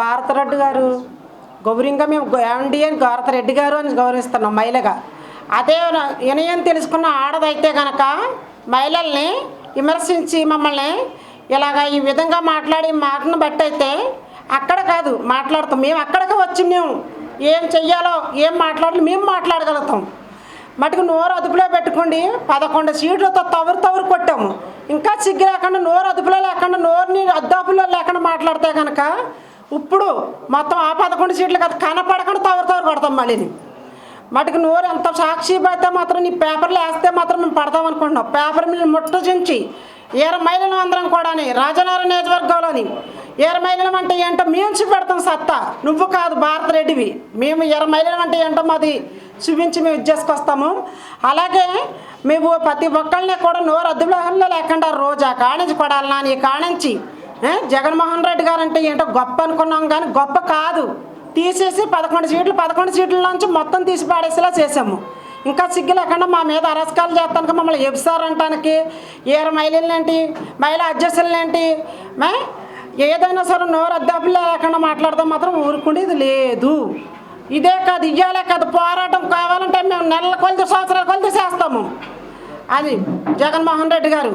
భారతరెడ్డి గారు. గౌరవంగా మేము ఏమండి అని భారతరెడ్డి గారు అని గౌరవిస్తున్నాం మహిళగా. అదే వినయం తెలుసుకున్న ఆడదైతే కనుక మహిళల్ని విమర్శించి మమ్మల్ని ఇలాగ ఈ విధంగా మాట్లాడి మాటను బట్టి అయితే అక్కడ కాదు మాట్లాడతాం. మేము అక్కడికి వచ్చి మేము ఏం చెయ్యాలో ఏం మాట్లాడాలి మేము మాట్లాడగలుగుతాం. మటుకు నోరు అదుపులో పెట్టుకోండి. పదకొండు సీట్లతో తవరు తవరు కొట్టాము. ఇంకా సిగ్గు లేకుండా నోరు అదుపులో లేకుండా నోరుని అద్దాపులో లేకుండా మాట్లాడితే కనుక ఇప్పుడు మొత్తం ఆ పదకొండు సీట్లు కదా కనపడకుండా తవరు తవరు కొడతాం మళ్ళీ మటుకు నోరు ఎంత సాక్షి పడితే మాత్రం నీ పేపర్లు వేస్తే మాత్రం మేము పడతాం అనుకుంటున్నాం. పేపర్ మీద ముట్టజించి ఏర అందరం కూడాని రాజనగరం నియోజకవర్గంలోని ఏర అంటే ఏంటో మేము చూపెడతాం సత్తా. నువ్వు కాదు భారత రెడ్డివి మేము ఎర అంటే ఏంటో మాది చూపించి మేము ఇది చేసుకొస్తాము. అలాగే మేము ప్రతి ఒక్కళ్ళని కూడా నోరు అద్దులో లేకుండా రోజు ఆ కాణించి నా నీ కాణించి జగన్మోహన్ రెడ్డి గారు అంటే ఏంటో గొప్ప అనుకున్నాం కానీ గొప్ప కాదు. తీసేసి పదకొండు సీట్లు పదకొండు సీట్ల నుంచి మొత్తం తీసి పాడేసేలా చేసాము ఇంకా సిగ్గు లేకుండా మా మీద అరస్కాలు చేస్తానికి మమ్మల్ని ఎబ్సారంటానికి ఏర మహిళలేంటి మహిళా అధ్యక్షులనేంటి మే ఏదైనా సరే నోరు అద్దాపులు లేకుండా మాట్లాడదాం మాత్రం ఊరుకునేది లేదు. ఇదే కాదు ఇయ్యాలే కాదు పోరాటం కావాలంటే మేము నెలల కొలిది సంవత్సరాల కొలిది చేస్తాము. అది జగన్మోహన్ రెడ్డి గారు.